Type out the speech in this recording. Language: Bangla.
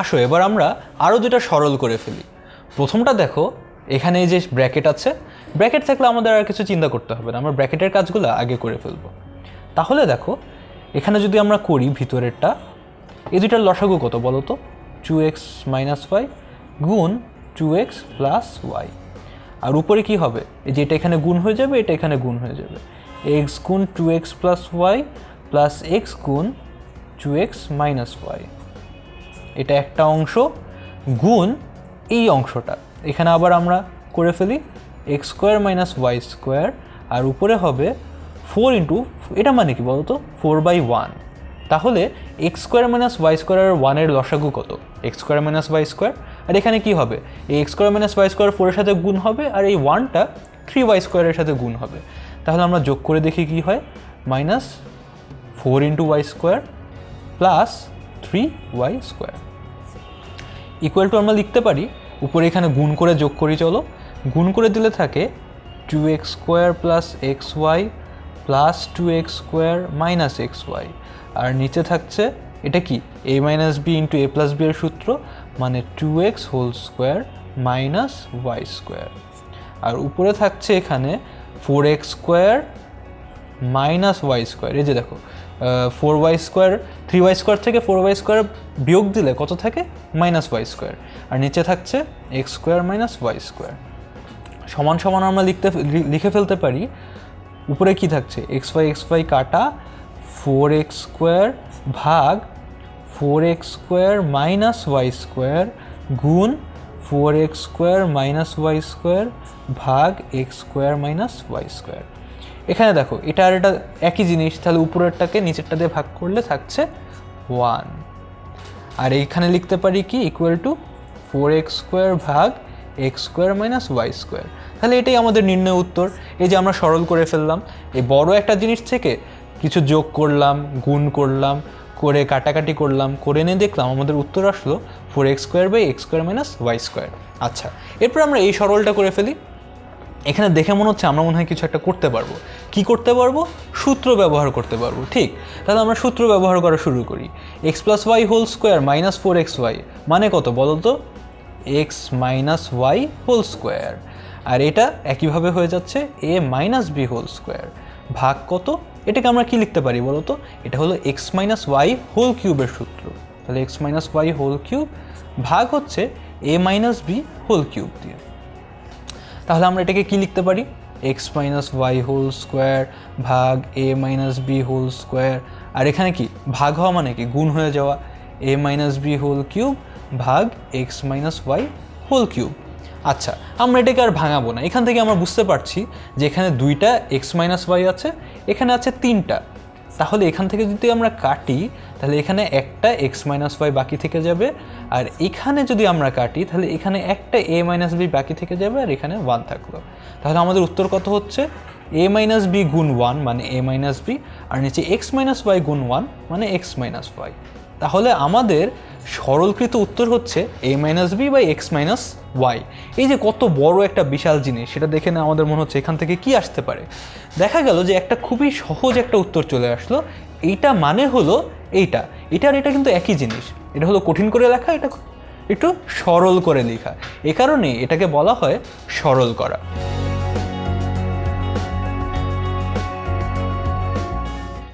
আসো, এবার আমরা আরও দুটা সরল করে ফেলি। প্রথমটা দেখো, এখানে যে ব্র্যাকেট আছে, ব্র্যাকেট থাকলে আমাদের আর কিছু চিন্তা করতে হবে না, আমরা ব্র্যাকেটের কাজগুলো আগে করে ফেলব। তাহলে দেখো, এখানে যদি আমরা করি ভিতরেরটা, এই দুটার লসাগু কত বলো তো? টু এক্স মাইনাস ওয়াই গুণ টু এক্স প্লাস ওয়াই আর উপরে কি হবে? এই যে এটা এখানে গুণ হয়ে যাবে, এটা এখানে গুণ হয়ে যাবে। এক্স গুণ two x plus y plus x গুণ টু এক্স মাইনাস ওয়াই এটা একটা অংশ, গুণ এই অংশটা। এখানে আবার আমরা করে ফেলি x square minus y square আর উপরে হবে ফোর ইন্টু এটা মানে কি বলতো? ফোর বাই ওয়ান তাহলে x square minus y square আর ওয়ানের লসাগু কত? X square minus y square আর এখানে কি হবে? এই x square minus y square ফোরের সাথে গুণ হবে, আর এই ওয়ানটা থ্রি ওয়াই স্কোয়ারের সাথে গুণ হবে। তাহলে আমরা যোগ করে দেখি কি হয়। Minus four into y square plus three y square equal to আমরা লিখতে পারি, উপরে এখানে গুণ করে যোগ করি চলো। গুণ করে দিলে থাকে two x square plus x y plus two x square minus x y আর নিচে থাকছে, এটা কি? A minus b into a plus b এর সূত্র মানে two x whole square minus y square আর উপরে থাকছে এখানে four x square minus y square এই যে দেখো four y square three y square থেকে ফোর ওয়াই স্কোয়ার বিয়োগ দিলে কত থাকে? মাইনাস ওয়াই স্কোয়ার আর নিচে থাকছে x square minus y square সমান সমান আমরা লিখতে লিখে ফেলতে পারি। উপরে কি থাকছে? এক্স ওয়াই এক্স ওয়াই কাটা ফোর এক্স স্কোয়ার ভাগ four x square minus y square গুণ four x square minus y square ভাগ x square minus y square এখানে দেখো, এটা আর এটা একই জিনিস, তাহলে উপরেরটাকে নিচেরটা দিয়ে ভাগ করলে থাকছে ওয়ান আর এইখানে লিখতে পারি কি equal to four x square ভাগ x square minus y square তাহলে এটাই আমাদের নির্ণয় উত্তর। এই যে আমরা সরল করে ফেললাম, এই বড় একটা জিনিস থেকে কিছু যোগ করলাম, গুণ করলাম, করে কাটাকাটি করলাম, করে নিয়ে দেখলাম, আমাদের উত্তর আসলো four x square by x square minus y square আচ্ছা এরপর আমরা এই সরলটা করে ফেলি। এখানে দেখে মনে হচ্ছে আমরা মনে হয় কিছু একটা করতে পারব। কি করতে পারব? সূত্র ব্যবহার করতে পারব, ঠিক? তাহলে আমরা সূত্র ব্যবহার করা শুরু করি। X plus y whole square minus four x y মানে কত বলো তো x minus y whole square আর এটা একইভাবে হয়ে যাচ্ছে a minus b whole square ভাগ কত? এটাকে আমরা কি লিখতে পারি বলো তো এটা হলো এক্স মাইনাস ওয়াই হোল কিউবের সূত্র। তাহলে x minus y whole cube ভাগ হচ্ছে a minus b whole cube দিয়ে। তাহলে আমরা এটাকে কি লিখতে পারি? X minus y whole square ভাগ a minus b whole square আর এখানে কি? ভাগ হওয়া মানে কি? গুণ হয়ে যাওয়া। A minus b whole cube ভাগ x minus y whole cube আচ্ছা আমরা এটাকে আর ভাঙাবো না। এখান থেকে আমরা বুঝতে পারছি যে এখানে দুইটা এক্স মাইনাস ওয়াই আছে, এখানে আছে তিনটা। তাহলে এখান থেকে যদি আমরা কাটি, তাহলে এখানে একটা এক্স মাইনাস ওয়াই বাকি থেকে যাবে, আর এখানে যদি আমরা কাটি, তাহলে এখানে একটা এ মাইনাস বি বাকি থেকে যাবে, আর এখানে ওয়ান থাকল। তাহলে আমাদের উত্তর কত হচ্ছে? এ মাইনাস বি গুণ ওয়ান মানে এ মাইনাস বি আর নিচে এক্স মাইনাস ওয়াই গুণ ওয়ান মানে এক্স মাইনাস ওয়াই তাহলে আমাদের সরলকৃত উত্তর হচ্ছে a minus b by x minus y এই যে কত বড় একটা বিশাল জিনিস, সেটা দেখে না আমাদের মনে হচ্ছে এখান থেকে কি আসতে পারে। দেখা গেল যে একটা খুবই সহজ একটা উত্তর চলে আসলো, এইটা মানে হলো এইটা। এটা আর এটা কিন্তু একই জিনিস। এটা হলো কঠিন করে লেখা, এটা একটু সরল করে লেখা। এ কারণে এটাকে বলা হয় সরল করা।